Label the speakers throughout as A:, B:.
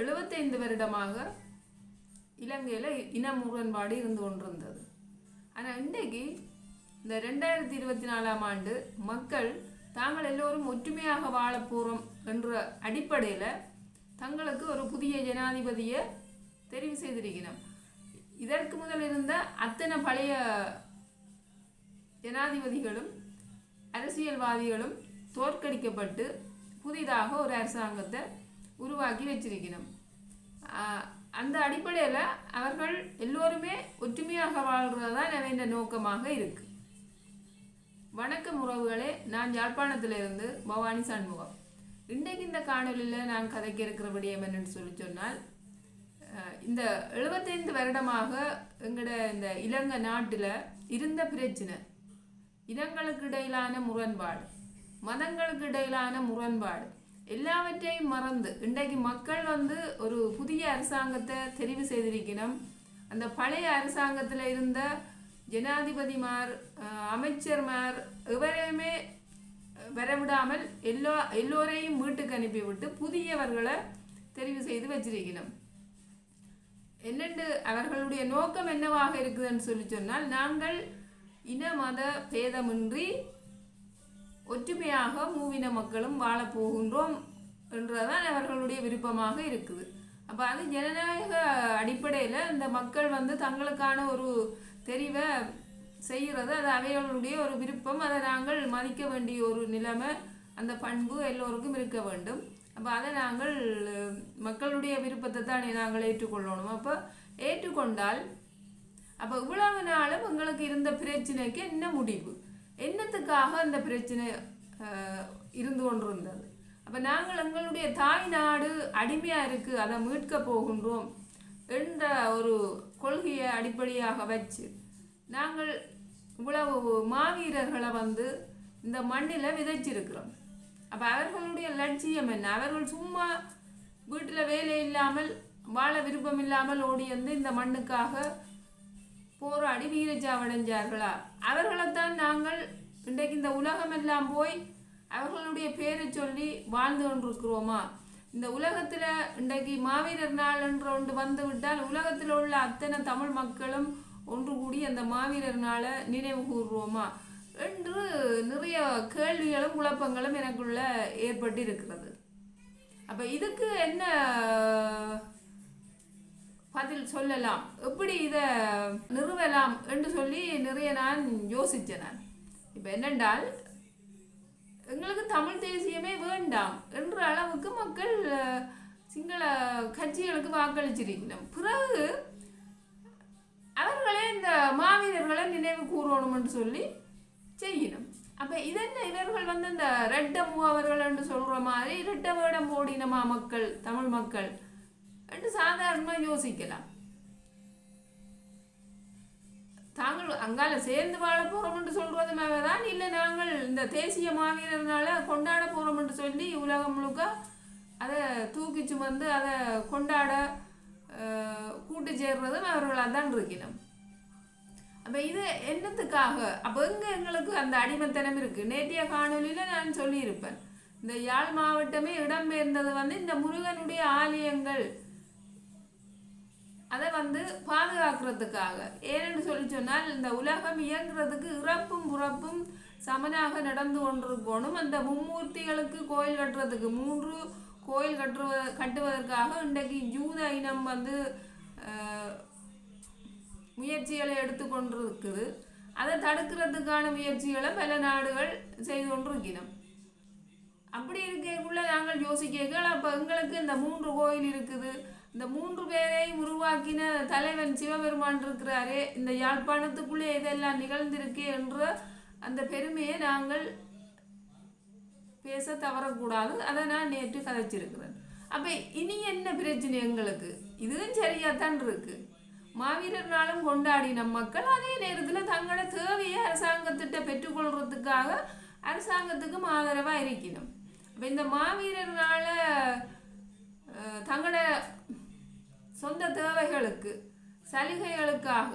A: எழுபத்தைந்து வருடமாக இலங்கையில் இன முரண்பாடு இருந்து கொண்டிருந்தது. ஆனால் இன்றைக்கு இந்த ரெண்டாயிரத்தி இருபத்தி நாலாம் ஆண்டு மக்கள் தாங்கள் எல்லோரும் ஒற்றுமையாக வாழப் போகிறோம் என்ற அடிப்படையில் தங்களுக்கு ஒரு புதிய ஜனாதிபதியை தெரிவு செய்திருக்கிறோம். இதற்கு முதல் இருந்த அத்தனை பழைய ஜனாதிபதிகளும் அரசியல்வாதிகளும் தோற்கடிக்கப்பட்டு புதிதாக ஒரு அரசாங்கத்தை உருவாக்கி வச்சிருக்கணும். அந்த அடிப்படையில் அவர்கள் எல்லோருமே ஒற்றுமையாக வாழ்கிறது தான் அவன் நோக்கமாக இருக்கு. வணக்கம் உறவுகளே நான் யாழ்ப்பாணத்திலிருந்து பவானி சண்முகம். இன்றைக்கு இந்த காணொலியில் நான் கதைக்க இருக்கிற விடயம் என்னன்னு சொல்லி சொன்னால் இந்த எழுபத்தைந்து வருடமாக எங்களோட இந்த இலங்கை நாட்டில் இருந்த பிரச்சனை இனங்களுக்கு இடையிலான முரண்பாடு மதங்களுக்கு இடையிலான முரண்பாடு எல்லாவற்றையும் மறந்து இன்றைக்கு மக்கள் வந்து ஒரு புதிய அரசாங்கத்தை தெரிவு செய்திருக்கணும் அந்த பழைய அரசாங்கத்தில் இருந்த ஜனாதிபதிமார் அமைச்சர்மார் எவரையுமே வரவிடாமல் எல்லோ எல்லோரையும் வீட்டுக்கு அனுப்பிவிட்டு புதியவர்களை தெரிவு செய்து வச்சிருக்கணும் என்னென்று அவர்களுடைய நோக்கம் என்னவாக இருக்குதுன்னு சொல்லி சொன்னால் நாங்கள் இன மத பேதமின்றி ஒற்றுமையாக மூவின மக்களும் வாழப்போகின்றோம் என்றதான் அவர்களுடைய விருப்பமாக இருக்குது. அப்போ அது ஜனநாயக அடிப்படையில் இந்த மக்கள் வந்து தங்களுக்கான ஒரு தெரிவை செய்கிறது அது அவைகளுடைய ஒரு விருப்பம். அதை நாங்கள் மதிக்க வேண்டிய ஒரு நிலைமை அந்த பண்பு எல்லோருக்கும் இருக்க வேண்டும். அப்போ அதை நாங்கள் மக்களுடைய விருப்பத்தை தானே நாங்கள் ஏற்றுக்கொள்ளணும். அப்போ ஏற்றுக்கொண்டால் அப்போ இவ்வளவு நாளும் எங்களுக்கு இருந்த பிரச்சனைக்கு என்ன முடிவு? என்னத்துக்காக அந்த பிரச்சனை இருந்து கொண்டிருந்தது? அப்போ நாங்கள் எங்களுடைய தாய் நாடு அடிமையாக இருக்குது அதை மீட்க போகின்றோம் என்ற ஒரு கொள்கையை அடிப்படையாக வச்சு நாங்கள் இவ்வளவு மாவீரர்களை வந்து இந்த மண்ணில் விதைச்சிருக்கிறோம். அப்போ அவர்களுடைய லட்சியம் என்ன? அவர்கள் சும்மா வீட்டில் வேலை இல்லாமல் வாழ விருப்பம் இல்லாமல் ஓடி வந்து இந்த மண்ணுக்காக போராடி வீரச்சாவடைஞ்சார்களா அவர்களைத்தான் நாங்கள் இன்றைக்கு இந்த உலகம் எல்லாம் போய் அவர்களுடைய பேரை சொல்லி வாழ்ந்து கொண்டிருக்கிறோமா? இந்த உலகத்தில் இன்றைக்கு மாவீரர் நாள் என்று ஒன்று வந்து விட்டால் உலகத்தில் உள்ள அத்தனை தமிழ் மக்களும் ஒன்று கூடி அந்த மாவீரர் நாளை நினைவு கூறுவோமா என்று நிறைய கேள்விகளும் குழப்பங்களும் எனக்குள்ள ஏற்பட்டு இருக்கிறது அப்போ இதுக்கு என்ன பதில் சொல்லலாம். எப்படி இதை நிறுவலாம் என்று சொல்லி நிறைய நான் யோசித்தேன் நான். இப்போ என்னென்றால் எங்களுக்கு தமிழ் தேசியமே வேண்டாம் என்ற அளவுக்கு மக்கள் சிங்கள கட்சிகளுக்கு வாக்களிச்சிருக்கணும் பிறகு அவர்களே இந்த மாவீரர்களை நினைவு கூறணும்னு சொல்லி செய்யணும் அப்போ இதென்ன இவர்கள் வந்து இந்த ரெட்ட மூவர்கள் என்று சொல்கிற மாதிரி ரெட்ட வேடம் ஓடினமா மக்கள் தமிழ் மக்கள்? என்று சாதாரணமாக யோசிக்கலாம் தாங்கள் அங்கால சேர்ந்து வாழ போகிறோம் என்று சொல்கிறதுமாக தான் இல்லை நாங்கள் இந்த தேசிய மாவீரர்னால கொண்டாட போகிறோம் என்று சொல்லி உலகம் முழுக்க அதை தூக்கி சுமந்து அதை கொண்டாட கூட்டு சேர்றதும் அவர்களாக தான் இருக்கணும் அப்போ இது என்னத்துக்காக அப்போ எங்கே எங்களுக்கு அந்த அடிமைத்தனம் இருக்குது நேற்றைய காணொலியில் நான் சொல்லியிருப்பேன் இந்த யாழ் மாவட்டமே இடம்பெயர்ந்தது வந்து இந்த முருகனுடைய ஆலயங்கள் அதை வந்து பாதுகாக்கிறதுக்காக. ஏனென்று சொல்லி சொன்னால் இந்த உலகம் இயங்குறதுக்கு இறப்பும் புறப்பும் சமனாக நடந்து கொண்டிருக்கணும். அந்த மும்மூர்த்திகளுக்கு கோயில் கட்டுறதுக்கு மூன்று கோயில் கட்டுவ கட்டுவதற்காக இன்றைக்கு ஜூத இனம் வந்து முயற்சிகளை முயற்சிகளை எடுத்துக்கொண்டிருக்குது அதை தடுக்கிறதுக்கான முயற்சிகளை பல நாடுகள் செய்து கொண்டிருக்கிறோம் அப்படி இருக்கக்குள்ள நாங்கள் யோசிக்க அப்போ எங்களுக்கு இந்த மூன்று கோயில் இருக்குது. இந்த மூன்று பேரையும் உருவாக்கின தலைவன் சிவபெருமான் இருக்கிறாரே இந்த யாழ்ப்பாணத்துக்குள்ளே இதெல்லாம் நிகழ்ந்திருக்கு என்ற அந்த பெருமையை நாங்கள் பேச தவறக்கூடாது. அதை நான் நேற்று கதைச்சிருக்கிறேன். அப்போ இனி என்ன பிரச்சனை எங்களுக்கு? இதுவும் சரியாத்தான் இருக்கு. மாவீரர் நாளும் கொண்டாடின மக்கள் அதே நேரத்தில் தங்களோட தேவையை அரசாங்கத்திட்ட பெற்றுக்கொள்றதுக்காக அரசாங்கத்துக்கும் ஆதரவாக இருக்கணும். அப்போ இந்த மாவீரர் நாளை தங்களோட சொந்த தேவைகளுக்கு சலுகைகளுக்காக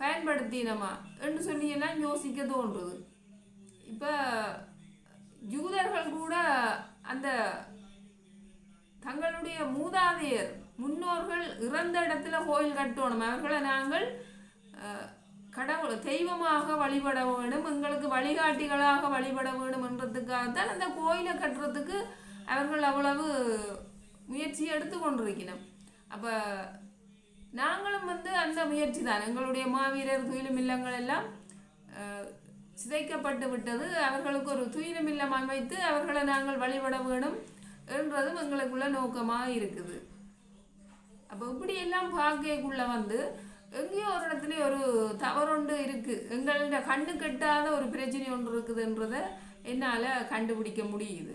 A: பயன்படுத்தினமா என்று சொன்னீங்கன்னா யோசிக்க தோன்றுது. இப்போ யூதர்கள் கூட அந்த தங்களுடைய மூதாதையர் முன்னோர்கள் இறந்த இடத்துல கோயில் கட்டணும். அவர்களை நாங்கள் கடவுள் தெய்வமாக வழிபட வேண்டும் எங்களுக்கு வழிகாட்டிகளாக வழிபட வேண்டும் என்றதுக்காகத்தான் அந்த கோயிலை கட்டுறதுக்கு அவர்கள் அவ்வளவு முயற்சி எடுத்து கொண்டிருக்கணும் அப்போ நாங்களும் வந்து அந்த முயற்சி தான் எங்களுடைய மாவீரர் துயிலும் இல்லங்கள் எல்லாம் சிதைக்கப்பட்டு விட்டது. அவர்களுக்கு ஒரு துயிலும் இல்லம் அமைத்து அவர்களை நாங்கள் வழிபட வேணும் என்றதும் எங்களுக்குள்ள நோக்கமாக இருக்குது. அப்போ இப்படி எல்லாம் வந்து எங்கேயோ ஒரு இடத்துல ஒரு தவறொன்று இருக்குது எங்கள்ட கண்ணு கெட்டாத ஒரு பிரச்சனை ஒன்று இருக்குதுன்றதை என்னால் கண்டுபிடிக்க முடியுது.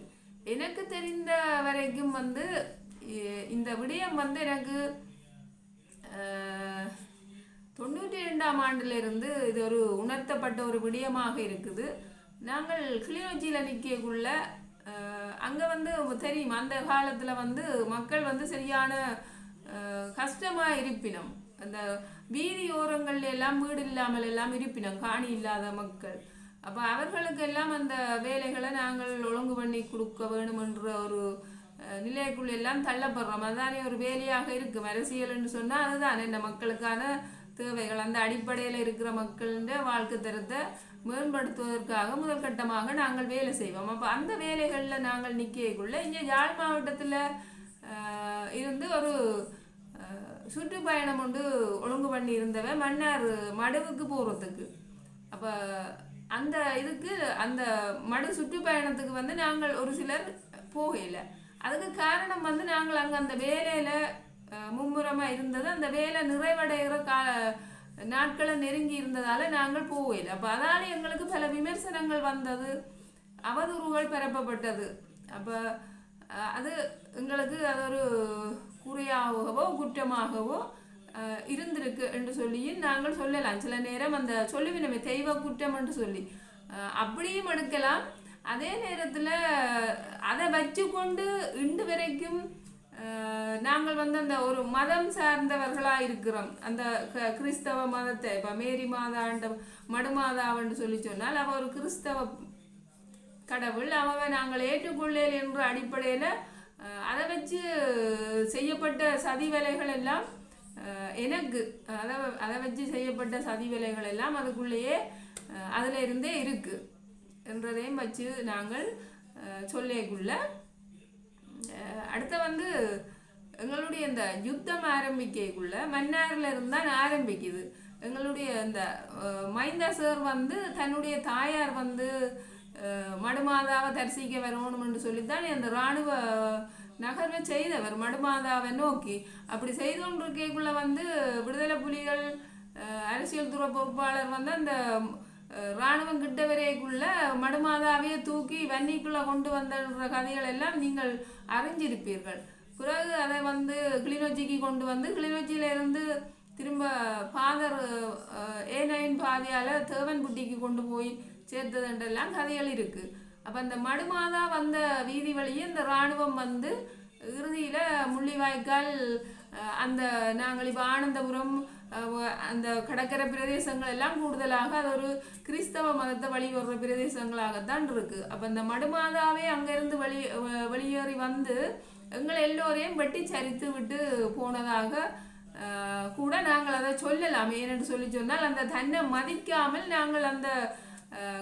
A: எனக்கு தெரிந்த வரைக்கும் வந்து இந்த விடயம் வந்து எனக்கு தொண்ணூற்றி ரெண்டாம் ஆண்டிலிருந்து இது ஒரு உணர்த்தப்பட்ட ஒரு விடயமாக இருக்குது. நாங்கள் கிளிநொச்சியில் நிற்கக்குள்ள அங்கே வந்து தெரியும் அந்த காலத்தில் வந்து மக்கள் வந்து சரியான கஷ்டமாக இருப்பினம் அந்த வீதி ஓரங்கள் எல்லாம் வீடு இல்லாமல் எல்லாம் இருப்பினம் காணி இல்லாத மக்கள். அப்போ அவர்களுக்கு எல்லாம் அந்த வேலைகளை நாங்கள் ஒழுங்கு பண்ணி கொடுக்க வேணுமென்ற ஒரு நிலையக்குள் எல்லாம் தள்ளப்படுறோம். அதுதானே ஒரு வேலையாக இருக்கும் அரசியல்னு சொன்னால் அதுதான் இந்த மக்களுக்கான தேவைகள். அந்த அடிப்படையில் இருக்கிற மக்களின் வாழ்க்கை தரத்தை மேம்படுத்துவதற்காக முதல் கட்டமாக நாங்கள் வேலை செய்வோம். அப்போ அந்த வேலைகளில் நாங்கள் நிற்கக்குள்ளே இங்கே யாழ் மாவட்டத்தில் இருந்து ஒரு சுற்றுப்பயணம் ஒன்று ஒழுங்கு பண்ணி இருந்தவன் மன்னார் மடுவுக்கு போகிறதுக்கு அப்போ அந்த இதுக்கு அந்த மடு சுற்றுப்பயணத்துக்கு வந்து நாங்கள் ஒரு சிலர் போகலை அதுக்கு காரணம் வந்து நாங்கள் அங்கே அந்த வேலையில் மும்முரமாக இருந்தது. அந்த வேலை நிறைவடைகிற கா நாட்களை நெருங்கி இருந்ததால் நாங்கள் போகல. அப்போ அதால் எங்களுக்கு பல விமர்சனங்கள் வந்தது. அவதூறுகள் பரப்பப்பட்டது. அப்போ அது எங்களுக்கு அது ஒரு குறையாகவோ குற்றமாகவோ இருந்திருக்கு என்று சொல்லியும் நாங்கள் சொல்லலாம். சில நேரம் அந்த சொல்லுவினமே தெய்வ குற்றம் என்று சொல்லி. அப்படியும் எடுக்கலாம். அதே நேரத்தில் அதை வச்சுக்கொண்டு இன்று வரைக்கும் நாங்கள் வந்து அந்த ஒரு மதம் சார்ந்தவர்களாக இருக்கிறோம். அந்த க- கிறிஸ்தவ மதத்தை இப்போ மேரி மாதாண்ட மடுமாதாவன்னு சொல்லி சொன்னால் அவள் ஒரு கிறிஸ்தவ கடவுள். அவவை நாங்கள் ஏற்றுக்கொள்ளேன் என்ற அடிப்படையில் அதை வச்சு செய்யப்பட்ட சதி வேலைகள் எல்லாம் எனக்கு அதை அதை வச்சு செய்யப்பட்ட சதி வேலைகள் எல்லாம் அதுக்குள்ளேயே அதில் இருந்தே இருக்குது என்றதையும் வச்சு நாங்கள் அஹ், சொல்லிக்குள்ள அடுத்த வந்து எங்களுடைய இந்த யுத்தம் ஆரம்பிக்கக்குள்ள மன்னாரில் இருந்தால் ஆரம்பிக்குது. எங்களுடைய இந்த மைந்தா சார் வந்து தன்னுடைய தாயார் வந்து மடுமாதாவை தரிசிக்க வரணும்னு சொல்லித்தான் அந்த இராணுவ நகர்வை செய்தவர் மடுமாதாவை நோக்கி. அப்படி செய்து கொண்டிருக்கக்குள்ள வந்து விடுதலை புலிகள் அரசியல் துறை பொறுப்பாளர் வந்து அந்த இராணுவம் கிட்ட வரைக்குள்ள மடுமாதாவையே தூக்கி வன்னிக்குள்ளே கொண்டு வந்துடுற கதைகள் எல்லாம் நீங்கள் அறிஞ்சிருப்பீர்கள். பிறகு அதை வந்து கிளிநொச்சிக்கு கொண்டு வந்து கிளிநொச்சியில இருந்து திரும்ப ஃபாதர் ஏ நைன் பாதையால் தேவன்புட்டிக்கு கொண்டு போய் சேர்த்ததுன்றெல்லாம் கதைகள் இருக்கு. அப்போ அந்த மடுமாதா வந்த வீதி வழியே இந்த இராணுவம் வந்து இறுதியில் முள்ளிவாய்க்கால் அந்த நாங்கள் இப்போ ஆனந்தபுரம் அந்த கடற்கரை பிரதேசங்கள் எல்லாம் கூடுதலாக அது ஒரு கிறிஸ்தவ மதத்தை வழிவர்ற பிரதேசங்களாகத்தான் இருக்கு. அப்போ இந்த மடுமாதாவே அங்கேருந்து வெளி வெளியேறி வந்து எங்களை எல்லோரையும் வெட்டி சரித்து விட்டு போனதாக கூட நாங்கள் அதை சொல்லலாம். ஏனென்று சொல்லி சொன்னால் அந்த தன்னை மதிக்காமல் நாங்கள் அந்த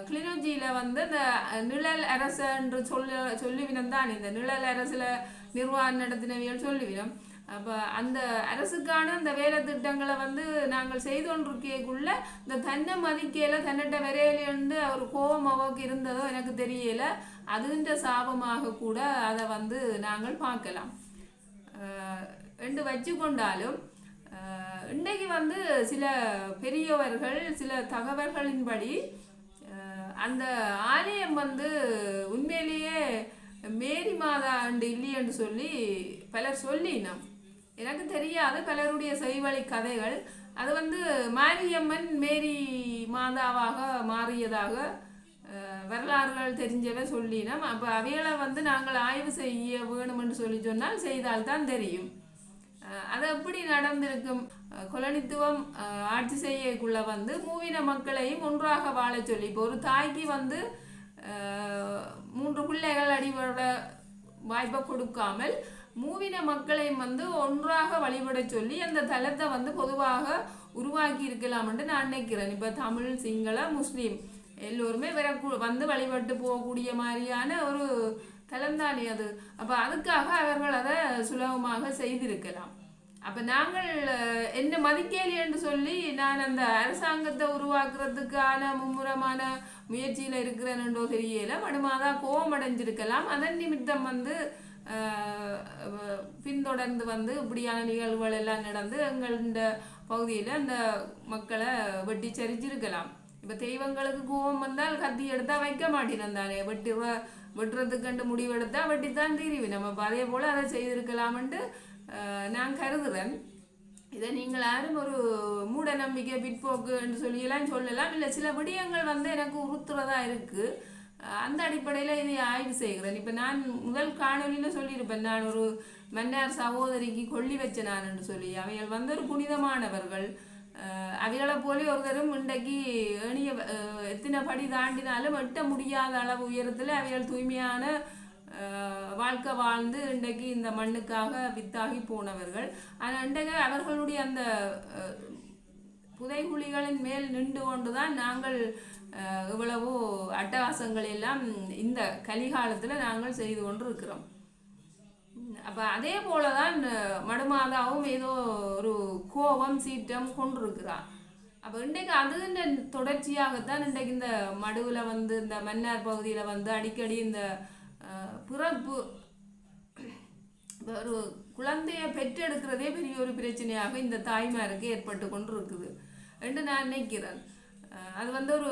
A: கிளிநொச்சியில் வந்து அந்த நிழல் அரசு என்று சொல்ல சொல்லுவினம் தான். இந்த நிழல் அரசில் நிர்வாகம் நடத்தினவியல் சொல்லுவினம். அப்போ அந்த அரசுக்கான அந்த வேலை திட்டங்களை வந்து நாங்கள் செய்து கொண்டிருக்கக்குள்ள இந்த தன்னை மதிக்கையில் தன்னிட்ட விரையிலேருந்து அவர் கோபம் அவருக்கு இருந்ததோ எனக்கு தெரியல. அதுன்ற சாபமாக கூட அதை வந்து நாங்கள் பார்க்கலாம். ரெண்டு வச்சு கொண்டாலும் இன்றைக்கு வந்து சில பெரியவர்கள் சில தகவல்களின்படி அந்த ஆலயம் வந்து உண்மையிலேயே மேரி மாதா அண்டு இல்லையன்னு சொல்லி பலர் சொல்லினோம். எனக்கு தெரியாது பலருடைய செய்வழி கதைகள். அது வந்து மாரியம்மன் மேரி மாதாவாக மாறியதாக வரலாறுகள் தெரிஞ்சவை சொல்லினோம். அப்போ அவைகளை வந்து நாங்கள் ஆய்வு செய்ய வேணும்னு சொல்லி சொன்னால் செய்தால்தான் தெரியும். அது எப்படி நடந்திருக்கும்? கொலனித்துவம் ஆட்சி செய்யக்குள்ள வந்து மூவின மக்களையும் ஒன்றாக வாழச் சொல்லி இப்போ ஒரு தாய்க்கு வந்து மூன்று பிள்ளைகள் அடிபட வாய்ப்பை கொடுக்காமல் மூவின மக்களையும் வந்து ஒன்றாக வழிபட சொல்லி அந்த தலத்தை வந்து பொதுவாக உருவாக்கி இருக்கலாம்னு நான் நினைக்கிறேன். இப்போ தமிழ் சிங்கள முஸ்லீம் எல்லோருமே வர வந்து வழிபட்டு போகக்கூடிய மாதிரியான ஒரு தலம் தானே அது. அப்போ அதுக்காக அவர்கள் அதை சுலபமாக செய்திருக்கலாம். அப்போ நாங்கள் என்ன மதிக்கேலி என்று சொல்லி நான் அந்த அரசாங்கத்தை உருவாக்குறதுக்கான மும்முரமான முயற்சியில் இருக்கிறேன்ன்றோ தெரியல. மடுமாதா கோபம் அடைஞ்சிருக்கலாம் அதன் நிமித்தம் வந்து பின்தொடர்ந்து வந்து இப்படியான நிகழ்வுகள் எல்லாம் நடந்து எங்கள பகுதியில் அந்த மக்களை வெட்டி சரிஞ்சிருக்கலாம் இப்போ தெய்வங்களுக்கு கோபம் வந்தால் கத்தி எடுத்தால் வைக்க மாட்டேன் வெட்டி வெட்டுறதுக்கு கண்டு முடிவெடுத்தா வெட்டித்தான் தீருவி நம்ம அதே போல் அதை செய்திருக்கலாம்ன்ட்டு நான் கருதுறேன். இதை நீங்கள் யாரும் ஒரு மூட நம்பிக்கை பிற்போக்கு என்று சொல்லியெல்லாம் சொல்லலாம். இல்லை சில விடயங்கள் வந்து எனக்கு உறுத்துறதா இருக்குது அந்த அடிப்படையில் இதை ஆய்வு செய்கிறேன் இப்போ நான் முதல் காணொலியில் சொல்லியிருப்பேன் நான் ஒரு மன்னார் சகோதரிக்கு கொள்ளி வச்ச நான் என்று சொல்லி. அவைகள் வந்து ஒரு புனிதமானவர்கள் அவைகளை போல ஒருத்தரும் இன்றைக்கு எணிய எத்தனை படி தாண்டினாலும் எட்ட முடியாத அளவு உயரத்தில் அவைகள் தூய்மையான வாழ்க்கை வாழ்ந்து இன்றைக்கு இந்த மண்ணுக்காக வித்தாகி போனவர்கள். ஆனால் இன்றைக்கு அவர்களுடைய அந்த புதைகுழிகளின் மேல் நின்று கொண்டுதான் நாங்கள் அஹ், இவ்வளவோ அட்டகாசங்கள் எல்லாம் இந்த கலிகாலத்தில் நாங்கள் செய்து கொண்டு இருக்கிறோம் அப்போ அதே போல தான் மடுமாதாவும் ஏதோ ஒரு கோபம் சீற்றம் கொண்டிருக்கிறான் அப்போ இன்றைக்கு அதுன்ற தொடர்ச்சியாகத்தான் இன்றைக்கு இந்த மடுவில் வந்து இந்த மன்னார் பகுதியில் வந்து அடிக்கடி இந்த பிறப்பு ஒரு குழந்தைய பெற்றெடுக்கிறதே பெரிய ஒரு பிரச்சனையாக இந்த தாய்மாருக்கு ஏற்பட்டு கொண்டு இருக்குது என்று நான் நினைக்கிறேன். அது வந்து ஒரு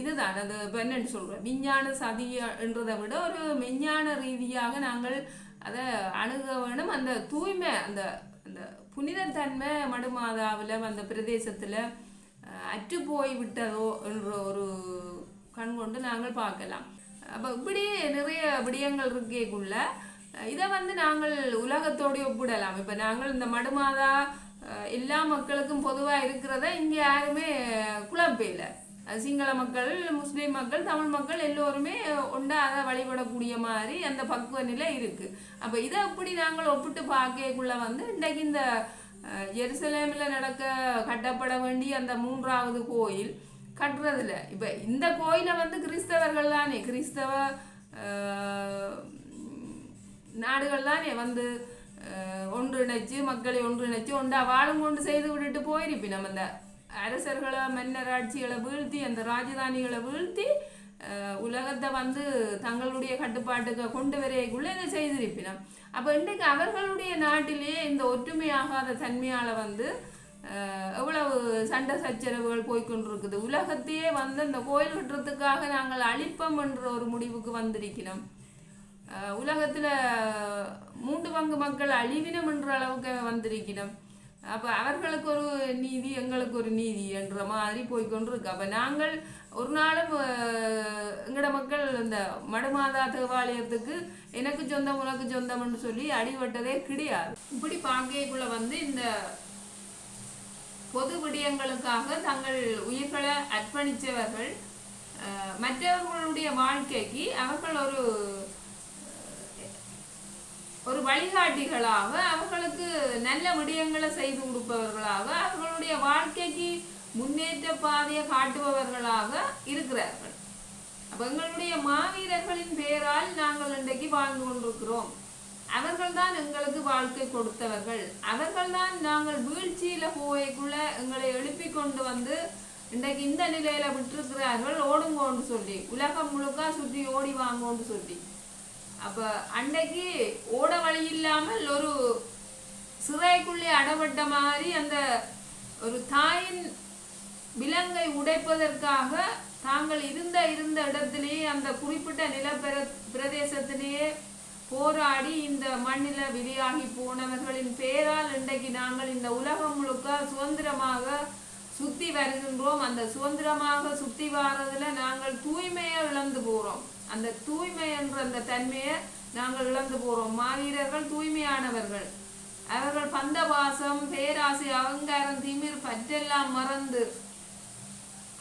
A: இதுதான். அது இப்போ என்னன்னு சொல்கிறேன் விஞ்ஞான சதி என்றதை விட ஒரு விஞ்ஞான ரீதியாக நாங்கள் அதை அணுக வேணும். அந்த தூய்மை அந்த அந்த புனிதத்தன்மை மடுமாதாவில் அந்த பிரதேசத்தில் அற்று போய் விட்டதோ என்ற ஒரு கண் கொண்டு நாங்கள் பார்க்கலாம். அப்போ இப்படி நிறைய விடயங்கள் இருக்கேக்குள்ள இதை வந்து நாங்கள் உலகத்தோடு ஒப்பிடலாம். இப்போ நாங்கள் இந்த மடுமாதா எல்லா மக்களுக்கும் பொதுவாக இருக்கிறத இங்கே யாருமே குழப்பையில் சிங்கள மக்கள் முஸ்லீம் மக்கள் தமிழ் மக்கள் எல்லோருமே ஒன்றா அதை வழிபடக்கூடிய மாதிரி அந்த பக்குவ நிலை இருக்குது அப்போ இதை அப்படி நாங்கள் ஒப்பிட்டு பார்க்கக்குள்ள வந்து இன்றைக்கு இந்த எருசலேமில் நடக்க கட்டப்பட வேண்டிய அந்த மூன்றாவது கோயில் கட்டுறதில்ல. இப்போ இந்த கோயிலை வந்து கிறிஸ்தவர்கள் தானே கிறிஸ்தவ நாடுகள் தானே வந்து ஒன்றிணைச்சு மக்களை ஒன்றிணைச்சு ஒன்றா வாழும் கொண்டு செய்து விட்டுட்டு போயிருப்பி நம்ம இந்த அரசர்களை மன்னர் ஆட்சிகளை வீழ்த்தி அந்த ராஜதானிகளை வீழ்த்தி உலகத்தை வந்து தங்களுடைய கட்டுப்பாட்டுக்கு கொண்டு வரைக்குள்ள இதை செய்திருப்பினோம் அப்போ இன்றைக்கு அவர்களுடைய நாட்டிலேயே இந்த ஒற்றுமையாகாத தன்மையால் வந்து எவ்வளவு சண்டை சச்சரவுகள் போய்க்கொண்டிருக்குது. உலகத்தையே வந்து இந்த கோயில் கட்டுறதுக்காக நாங்கள் அழிப்போம் என்ற ஒரு முடிவுக்கு வந்திருக்கிறோம். உலகத்துல மூன்று பங்கு மக்கள் அழிவினம் என்ற அளவுக்கு வந்திருக்கிறோம் அப்ப அவர்களுக்கு ஒரு நீதி எங்களுக்கு ஒரு நீதி என்ற மாதிரி போய்கொண்டிருக்கு அப்ப நாங்கள் ஒரு நாளும் அஹ், எங்கட மக்கள் இந்த மடுமாதா தேவாலயத்துக்கு எனக்கு சொந்தம் உனக்கு சொந்தம்னு சொல்லி அடிபட்டதே கிடையாது. இப்படி பார்க்கக்குள்ள வந்து இந்த பொது விடயங்களுக்காக தங்கள் உயிர்களை அர்ப்பணித்தவர்கள் அஹ், மற்றவர்களுடைய வாழ்க்கைக்கு அவர்கள் ஒரு ஒரு வழிகாட்டிகளாக அவர்களுக்கு நல்ல விடயங்களை செய்து கொடுப்பவர்களாக அவர்களுடைய வாழ்க்கைக்கு முன்னேற்ற பாதையை காட்டுபவர்களாக இருக்கிறார்கள். அப்ப எங்களுடைய மாவீரர்களின் பெயரால் நாங்கள் இன்றைக்கு வாழ்ந்து கொண்டிருக்கிறோம். அவர்கள்தான் எங்களுக்கு வாழ்க்கை கொடுத்தவர்கள். அவர்கள்தான் நாங்கள் வீழ்ச்சியில போய்க்குள்ள எங்களை எழுப்பி கொண்டு வந்து இன்றைக்கு இந்த நிலையில விட்டிருக்கிறார்கள். ஓடுங்கோன்னு சொல்லி உலகம் முழுக்க சுற்றி ஓடி வாங்கோன்னு சொல்லி. அப்ப அன்னைக்கு ஓட வழி இல்லாமல் ஒரு சிறைக்குள்ளே அடப்பட்ட மாதிரி அந்த ஒரு தாயின் விலங்கை உடைப்பதற்காக தாங்கள் இருந்த இருந்த இடத்திலேயே அந்த குறிப்பிட்ட நிலப்பிர பிரதேசத்திலேயே போராடி இந்த மண்ணில விதியாகி போனவர்களின் பேரால் இன்றைக்கு நாங்கள் இந்த உலகம் முழுக்க சுதந்திரமாக சுத்தி வருகின்றோம். அந்த சுதந்திரமாக சுத்தி வாரதுல நாங்கள் தூய்மையை இழந்து போறோம். அந்த தூய்மை என்ற அந்த தன்மையை நாங்கள் இழந்து போறோம். மாவீரர்கள் தூய்மையானவர்கள். அவர்கள் பந்தவாசம் பேராசை அகங்காரம் திமிர் பற்றெல்லாம் மறந்து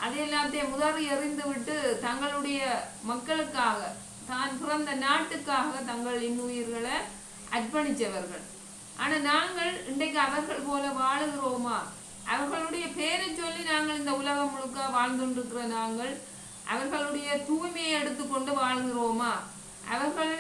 A: அது எல்லாத்தையும் முதறி எறிந்து விட்டு தங்களுடைய மக்களுக்காக தான் பிறந்த நாட்டுக்காக தங்கள் இன்னுயிர்களை அர்ப்பணித்தவர்கள். ஆனா நாங்கள் இன்றைக்கு அவர்கள் போல வாழுகிறோமா? அவர்களுடைய பேரை சொல்லி நாங்கள் இந்த உலகம் முழுக்க வாழ்ந்துருக்கிற நாங்கள் அவர்களுடைய தூய்மையை எடுத்துக்கொண்டு வாழ்கிறோமா? அவர்கள்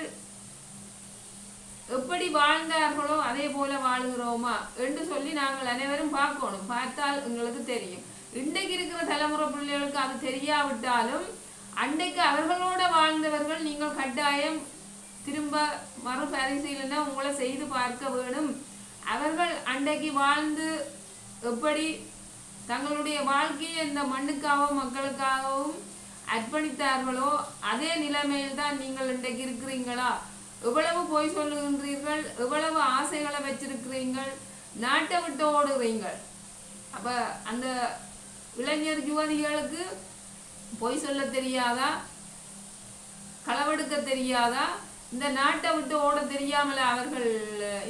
A: எப்படி வாழ்ந்தார்களோ அதே போல வாழுகிறோமா? என்று சொல்லி நாங்கள் அனைவரும் பார்க்கணும். பார்த்தால் எங்களுக்கு தெரியும். இன்றைக்கு இருக்கிற தலைமுறை பிள்ளைகளுக்கு அது தெரியாவிட்டாலும் அன்றைக்கு அவர்களோட வாழ்ந்தவர்கள் நீங்கள் கட்டாயம் திரும்ப மறுபரிசீலனை உங்களை செய்து பார்க்க வேணும். அவர்கள் அன்றைக்கு வாழ்ந்து எப்படி தங்களுடைய வாழ்க்கையை இந்த மண்ணுக்காகவும் மக்களுக்காகவும் அர்ப்பணித்தார்களோ அதே நிலைமையில் தான் நீங்கள் இன்றைக்கு இருக்கிறீங்களா? எவ்வளவு பொய் சொல்லுகின்றீர்கள்? எவ்வளவு ஆசைகளை வச்சிருக்கிறீர்கள்? நாட்டை விட்டு ஓடுறீங்கள் அப்ப அந்த இளைஞர் யுவதிகளுக்கு பொய் சொல்ல தெரியாதா? களவெடுக்க தெரியாதா? இந்த நாட்டை விட்டு ஓட தெரியாமல அவர்கள்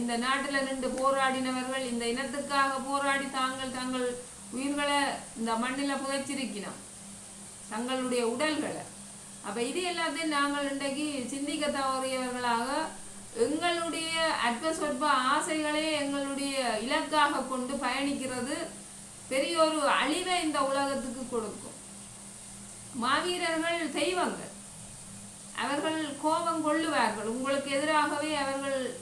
A: இந்த நாட்டில் நின்று போராடினவர்கள் இந்த இனத்துக்காக போராடி தாங்கள் தங்கள் உயிர்களை இந்த மண்ணில் புதைச்சிருக்கணும் தங்களுடைய உடல்களை. அப்ப இது எல்லாத்தையும் நாங்கள் இன்றைக்கு சிந்திக்க தவறியவர்களாக எங்களுடைய அற்ப ஆசைகளே எங்களுடைய இலக்காக கொண்டு பயணிக்கிறது பெரிய ஒரு அழிவை இந்த உலகத்துக்கு கொடுக்கும். மாவீரர்கள் தெய்வங்கள். அவர்கள் கோபம் கொள்ளுவார்கள். உங்களுக்கு எதிராகவே அவர்கள்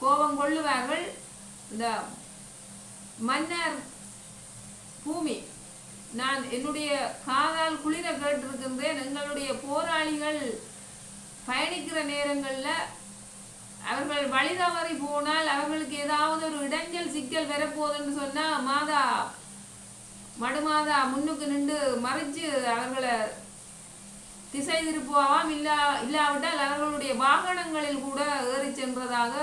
A: கோபம் கொள்ளுவார்கள். இந்த மன்னர் பூமி. நான் என்னுடைய காதால் குளிர கேட்டிருக்கின்றேன். எங்களுடைய போராளிகள் பயணிக்கிற நேரங்களில் அவர்கள் வழி தவறி போனால் அவர்களுக்கு ஏதாவது ஒரு இடைஞ்சல் சிக்கல் வரப்போகுதுன்னு சொன்னா மாதா மடுமாதா முன்னுக்கு நின்று மறைச்சு அவர்களை திசை திருப்புவாம் இல்லா இல்லாவிட்டால் அவர்களுடைய வாகனங்களில் கூட ஏறி சென்றதாக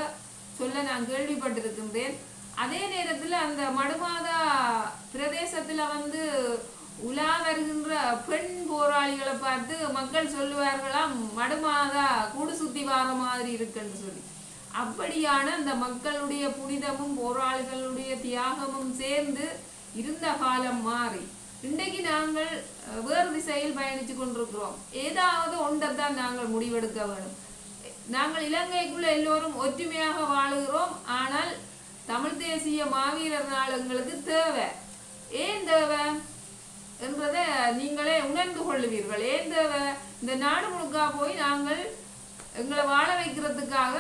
A: சொல்ல நான் கேள்விப்பட்டிருக்கின்றேன். அதே நேரத்தில் அந்த மடுமாதா பிரதேசத்தில் வந்து உலா வருகின்ற பெண் போராளிகளை பார்த்து மக்கள் சொல்லுவார்களாம் மடுமாதா கூடு சுத்தி வார மாதிரி இருக்குன்னு சொல்லி. அப்படியான அந்த மக்களுடைய புனிதமும் போராளிகளுடைய தியாகமும் சேர்ந்து இருந்த காலம் மாறி இன்றைக்கு நாங்கள் வேறு திசையில் பயணித்து கொண்டிருக்கிறோம். ஏதாவது ஒன்றை தான் நாங்கள் முடிவெடுக்க வேண்டும். நாங்கள் இலங்கைக்குள்ள எல்லோரும் ஒற்றுமையாக வாழுகிறோம். ஆனால் தமிழ் தேசிய மாவீரர் நாள் எங்களுக்கு தேவை. ஏன் தேவை? என்றதை நீங்களே உணர்ந்து கொள்ளுவீர்கள். ஏன் தேவை? இந்த நாடு முழுக்கா போய் நாங்கள் எங்களை வாழ வைக்கிறதுக்காக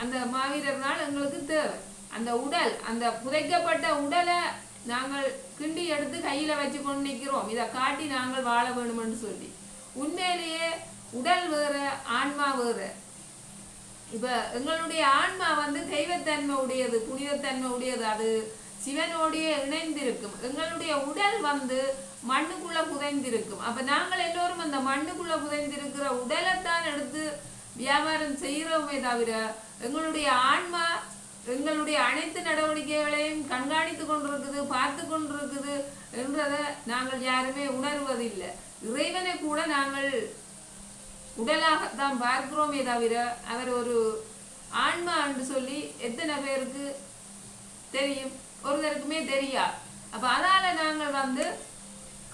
A: அந்த மாவீரர் நாள் எங்களுக்கு தேவை. அந்த உடல் அந்த புதைக்கப்பட்ட உடலை நாங்கள் கிண்டி எடுத்து கையில் வச்சு கொண்டு நிற்கிறோம் இதை காட்டி நாங்கள் வாழ வேணும்னு சொல்லி. உண்மையிலேயே உடல் வேறு ஆன்மா வேறு. இப்ப எங்களுடைய ஆன்மா வந்து தெய்வத்தன்மை உடையது புனிதத்தன்மை உடையது அது சிவனோடைய இணைந்திருக்கும். எங்களுடைய உடல் வந்து மண்ணுக்குள்ள புதைந்திருக்கும். அப்ப நாங்கள் எல்லோரும் அந்த மண்ணுக்குள்ள புதைந்திருக்கிற உடலைத்தான் எடுத்து வியாபாரம் செய்கிறோமே தவிர எங்களுடைய ஆன்மா எங்களுடைய அனைத்து நடவடிக்கைகளையும் கண்காணித்து கொண்டிருக்குது பார்த்து கொண்டிருக்குது என்றதை நாங்கள் யாருமே உணர்வதில்லை. இறைவனை கூட நாங்கள் உடலாகத்தான் பார்க்கிறோமே தவிர அவர் ஒரு ஆன்மா என்று சொல்லி எத்தனை பேருக்கு தெரியும்? ஒருத்தருக்குமே தெரியா? அப்ப அதால நாங்கள் வந்து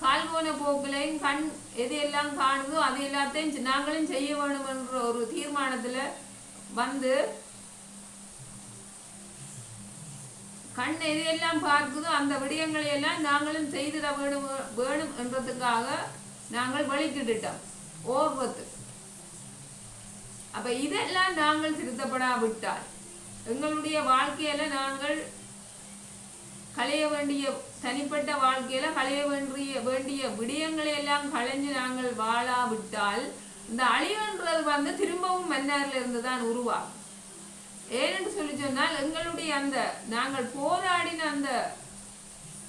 A: கால் போன போக்குலையும் கண் எது எல்லாம் காணுதோ அது எல்லாத்தையும் நாங்களும் செய்ய வேணும் என்ற ஒரு தீர்மானத்துல வந்து கண் எது எல்லாம் பார்க்குதோ அந்த விடயங்களை எல்லாம் நாங்களும் செய்திட வேணும் வேணும் என்றதுக்காக நாங்கள் வழிக்கிட்டுட்டோம் ஓர்வத்து. அப்ப இதெல்லாம் நாங்கள் திருத்தப்படாவிட்டால் எங்களுடைய வாழ்க்கையில நாங்கள் களைய வேண்டிய தனிப்பட்ட வாழ்க்கையில களைய வேண்டிய வேண்டிய விடயங்களை எல்லாம் களைஞ்சு நாங்கள் வாழாவிட்டால் இந்த அழிவுன்றது வந்து திரும்பவும் மன்னார்ல இருந்து தான் உருவாகும். ஏனென்று சொல்லி சொன்னால் எங்களுடைய அந்த நாங்கள் போராடின அந்த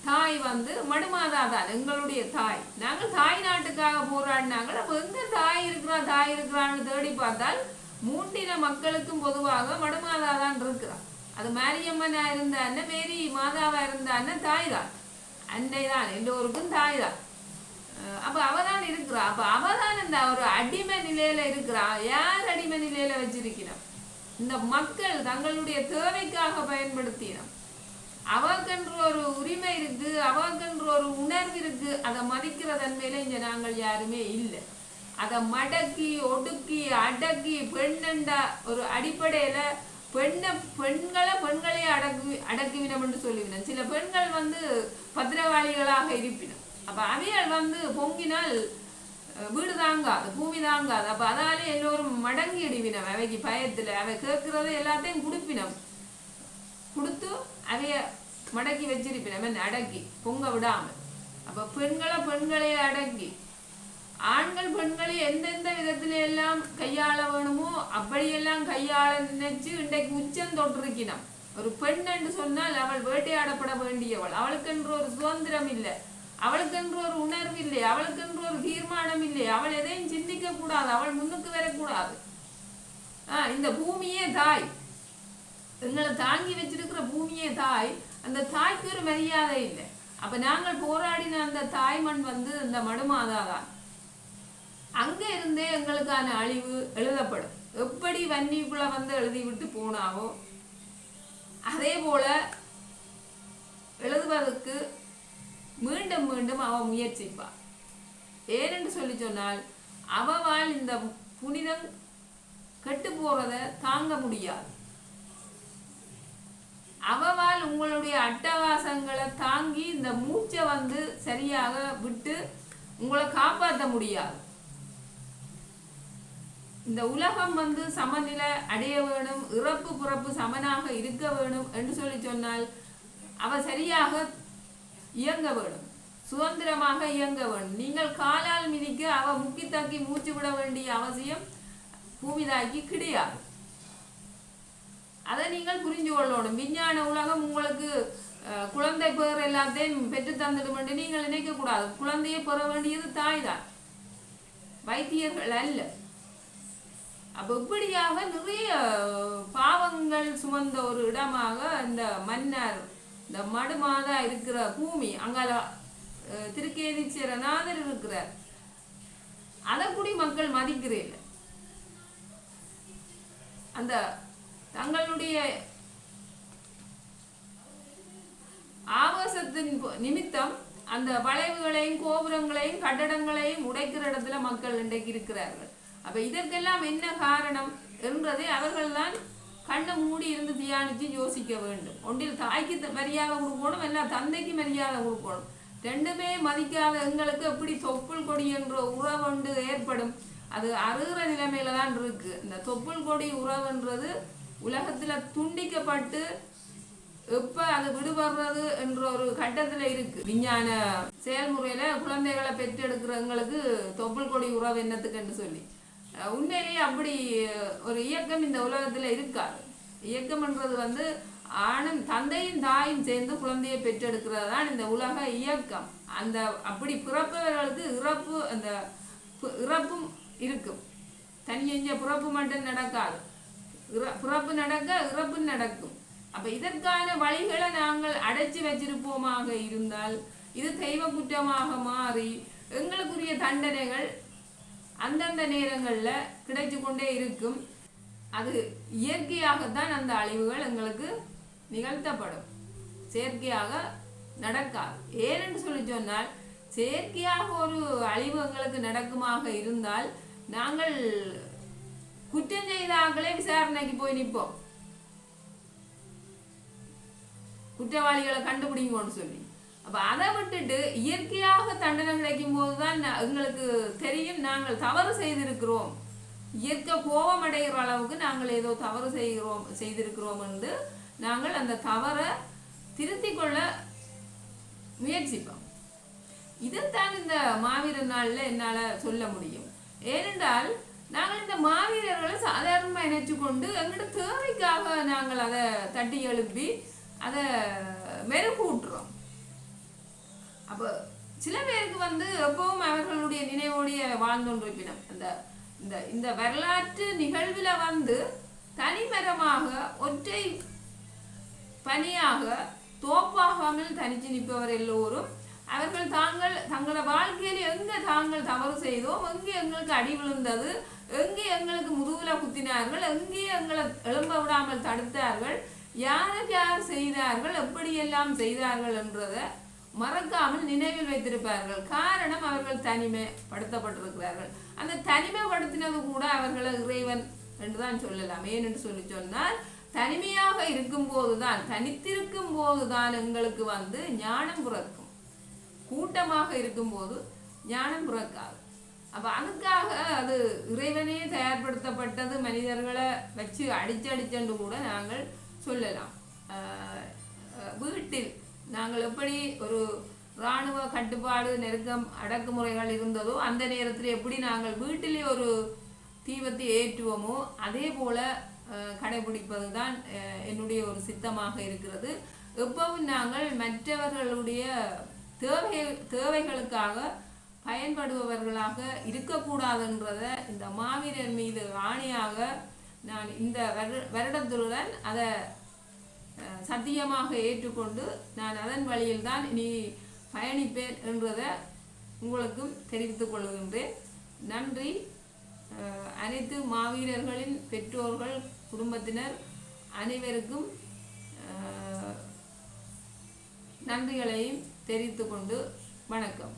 A: தாய் வந்து மடுமாதா தான் எங்களுடைய தாய். நாங்கள் தாய் நாட்டுக்காக போராடினாங்க அப்ப எங்க தாய் இருக்கிறா தாய் இருக்கிறான்னு தேடி பார்த்தால் மூன்றின மக்களுக்கும் பொதுவாக மடுமாதா தான் இருக்கிறா அது மாரியம்மனா இருந்த அண்ணன் மேரி மாதாவா இருந்த அண்ணன் தாய் தான் அன்னை தான் எல்லோருக்கும் தாய் தான் அப்ப அவ தான் இருக்கிறா. அப்ப அவ தான் இந்த ஒரு அடிமை நிலையில இருக்கிறா. யார் அடிமை நிலையில வச்சிருக்கிறான் இந்த மக்கள் தங்களுடைய தேவைக்காக பயன்படுத்தினோம் அவர்க்கென்று ஒரு உரிமை இருக்கு அவர்க்கென்று ஒரு உணர்வு இருக்கு. அதை மதிக்கிற தன்மையில இங்க நாங்கள் யாருமே இல்லை. அதை மடக்கி ஒடுக்கி அடக்கி பெண்ணண்டா ஒரு அடிப்படையில பெண்ணை பெண்களை பெண்களையே அடக்கு அடக்குவினம் என்று சொல்லிவினம் சில பெண்கள் வந்து பத்திரவாளிகளாக இருப்பினும். அப்ப அவைகள் வந்து பொங்கினால் வீடு தாங்காது பூமி தாங்காது. அப்ப அதாலே எல்லோரும் மடங்கி இடிவினம் அவைக்கு பயத்துல அவை கேட்கறத எல்லாத்தையும் குடுப்பினம். கொடுத்து அவைய மடக்கி வச்சிருப்பினம். அடக்கி பொங்க விடாம அப்ப பெண்களை பெண்களே அடக்கி ஆண் எந்தெந்த விதத்தில எல்லாம் கையாள வேணுமோ அப்படியெல்லாம் கையாள நினைச்சு இன்றைக்கு உச்சம் தொட்டிருக்கணும் ஒரு பெண் என்று சொன்னால் அவள் வேட்டையாடப்பட வேண்டியவள். அவளுக்கென்று ஒரு சுதந்திரம் இல்லை. அவளுக்கென்று ஒரு உணர்வு இல்லை. அவளுக்கென்று ஒரு தீர்மானம் இல்லை. அவள் எதையும் சிந்திக்க கூடாது. அவள் முன்னுக்கு வரக்கூடாது. ஆஹ் இந்த பூமியே தாய். எங்களை தாங்கி வச்சிருக்கிற பூமியே தாய். அந்த தாய்க்கு ஒரு மரியாதை இல்லை. அப்ப நாங்கள் போராடின அந்த தாய் மண் வந்து இந்த மடுமாதா தான் அங்கே இருந்தே எங்களுக்கான அழிவு எழுதப்படும். எப்படி வன்னிக்குள்ள வந்து எழுதி விட்டு போனாவோ அதே போல எழுதுவதற்கு மீண்டும் மீண்டும் அவ முயற்சிப்பாள் ஏனென்று சொல்லி சொன்னால் அவவால் இந்த புனிதம் கெட்டு போகிறத தாங்க முடியாது. அவவால் உங்களுடைய அட்டகாசங்களை தாங்கி இந்த மூச்சை வந்து சரியாக விட்டு உங்களை காப்பாற்ற முடியாது. இந்த உலகம் வந்து சமநிலை அடைய வேணும் இறப்பு பிறப்பு சமனாக இருக்க வேணும் என்று சொல்லி சொன்னால் அவ சரியாக இயங்க வேணும் சுதந்திரமாக இயங்க வேணும். நீங்கள் காலால் மிதிக்க அவ முக்கி தாக்கி மூச்சு விட வேண்டிய அவசியம் பூமிதாக்கி கிடையாது. அதை நீங்கள் புரிஞ்சு கொள்ளணும். விஞ்ஞான உலகம் உங்களுக்கு அஹ், குழந்தை பெயர் எல்லாத்தையும் பெற்று தந்துடும் என்று நீங்கள் நினைக்க கூடாது. குழந்தையை பெற வேண்டியது தாய் தான் வைத்தியர்கள் அல்ல. அப்போ இப்படியாக நிறைய பாவங்கள் சுமந்த ஒரு இடமாக இந்த மன்னர் இந்த மடுமாதா இருக்கிற பூமி அங்கால அஹ், இருக்கிறார். அதை கூடி மக்கள் மதிக்கிறேன். அந்த தங்களுடைய ஆபாசத்தின் நிமித்தம் அந்த வளைவுகளையும் கோபுரங்களையும் கட்டடங்களையும் உடைக்கிற இடத்துல மக்கள் இன்றைக்கு இருக்கிறார்கள். அப்ப இதற்கெல்லாம் என்ன காரணம் என்றதை அவர்கள்தான் கண்ணை மூடி இருந்து தியானிச்சு யோசிக்க வேண்டும். ஒன்றில் தாய்க்கு த- மரியாதை கொடுக்கணும் எல்லாம் தந்தைக்கு மரியாதை கொடுக்கணும். ரெண்டுமே மதிக்காத எங்களுக்கு எப்படி தொப்புள் கொடி என்ற உறவொன்று ஏற்படும்? அது அறுகிற நிலைமையில தான் இருக்கு. இந்த தொப்புள் கொடி உறவுன்றது உலகத்துல துண்டிக்கப்பட்டு எப்ப அது விடுபடுறது என்ற ஒரு கட்டத்துல இருக்கு. விஞ்ஞான செயல்முறையில குழந்தைகளை பெற்றெடுக்கிறவங்களுக்கு தொப்புள் கொடி உறவு என்னத்துக்குன்னு சொல்லி. உண்மையிலேயே அப்படி ஒரு இயக்கம் இந்த உலகத்தில் இருக்காது. இயக்கம்ன்றது வந்து ஆணும் தந்தையும் தாயும் சேர்ந்து குழந்தையை பெற்றெடுக்கிறது தான் இந்த உலக இயக்கம். அந்த அப்படி பிறப்பவர்களுக்கு இறப்பு அந்த இறப்பும் இருக்கும். தனியஞ்ச பிறப்பு மட்டும் நடக்காது. பிறப்பு நடக்க இறப்பு நடக்கும். அப்போ இதற்கான வழிகளை நாங்கள் அடைச்சி வச்சிருப்போமாக இருந்தால் இது தெய்வ குற்றமாக மாறி எங்களுக்குரிய தண்டனைகள் அந்தந்த நேரங்களில் கிடைச்சு கொண்டே இருக்கும். அது இயற்கையாகத்தான் அந்த அழிவுகள் எங்களுக்கு நிகழ்த்தப்படும். செயற்கையாக நடக்காது. ஏனென்று சொல்லி சொன்னால் செயற்கையாக ஒரு அழிவு எங்களுக்கு நடக்குமாக இருந்தால் நாங்கள் குற்றம் செய்தாங்களே விசாரணைக்கு போய் நிற்போம். குற்றவாளிகளை கண்டுபிடிங்கன்னு சொல்லி. அப்ப அதை விட்டுட்டு இயற்கையாக தண்டனை கிடைக்கும் போதுதான் நா- எங்களுக்கு தெரியும் நாங்கள் தவறு செய்திருக்கிறோம். இயற்கை கோபம் அடைகிற அளவுக்கு நாங்கள் ஏதோ தவறு செய்கிறோம் செய்திருக்கிறோம் என்று நாங்கள் அந்த தவறை திருத்தி கொள்ள முயற்சிப்போம். இதைத்தான் இந்த மாவீரர் நாளில் என்னால் சொல்ல முடியும். ஏனென்றால் நாங்கள் இந்த மாவீரர்களை சாதாரணமாக நினைச்சு கொண்டு எங்களோட தேவைக்காக நாங்கள் அதை தட்டி எழுப்பி அதை மெருகூட்டுறோம். அப்போ சில பேருக்கு வந்து எப்பவும் அவர்களுடைய நினைவோடைய வாழ்ந்தொன்றிருப்பினம் அந்த இந்த இந்த வரலாற்று நிகழ்வில் வந்து தனிமரமாக ஒற்றை பணியாக தோப்பாகாமல் தனிச்சு நிற்பவர் எல்லோரும் அவர்கள் தாங்கள் தங்களோட வாழ்க்கையில் எங்கே தாங்கள் தவறு செய்தோம் எங்கே எங்களுக்கு அடி விழுந்தது எங்கே எங்களுக்கு முதுகில் குத்தினார்கள் எங்கே எங்களை எழும்ப விடாமல் தடுத்தார்கள் யாருக்கு யார் செய்தார்கள் எப்படியெல்லாம் செய்தார்கள் என்றதை மறக்காமல் நினைவில் வைத்திருப்பார்கள். காரணம் அவர்கள் தனிமைப்படுத்தப்பட்டிருக்கிறார்கள் அந்த தனிமைப்படுத்தினது கூட அவர்களை இறைவன் என்று தான் சொல்லலாம். ஏனென்று சொல்லி சொன்னால் தனிமையாக இருக்கும் போதுதான் தனித்திருக்கும் போதுதான் எங்களுக்கு வந்து ஞானம் பிறக்கும். கூட்டமாக இருக்கும்போது ஞானம் பிறக்காது. அப்ப அதுக்காக அது இறைவனே தயார்படுத்தப்பட்டது மனிதர்களை வச்சு அடிச்சடிச்சென்று கூட நாங்கள் சொல்லலாம். வீட்டில் நாங்கள் எப்படி ஒரு இராணுவ கட்டுப்பாடு நெருக்கம் அடக்குமுறைகள் இருந்ததோ அந்த நேரத்தில் எப்படி நாங்கள் வீட்டிலே ஒரு தீபத்தை ஏற்றுவோமோ அதே போல் கடைபிடிப்பது தான் என்னுடைய ஒரு சித்தமாக இருக்கிறது. எப்பவும் நாங்கள் மற்றவர்களுடைய தேவை தேவைகளுக்காக பயன்படுபவர்களாக இருக்கக்கூடாதுன்றத இந்த மாவீரர் மீது ஆணையாக நான் இந்த வருட வருடத்துடன் அதை சத்தியமாக ஏற்றுக்கொண்டு நான் அதன் வழியில் தான் இனி பயணிப்பேன் என்றதை உங்களுக்கும் தெரிவித்துக் கொள்கின்றேன். நன்றி. அனைத்து மாவீரர்களின் பெற்றோர்கள் குடும்பத்தினர் அனைவருக்கும் நன்றிகளையும் தெரிவித்துக்கொண்டு வணக்கம்.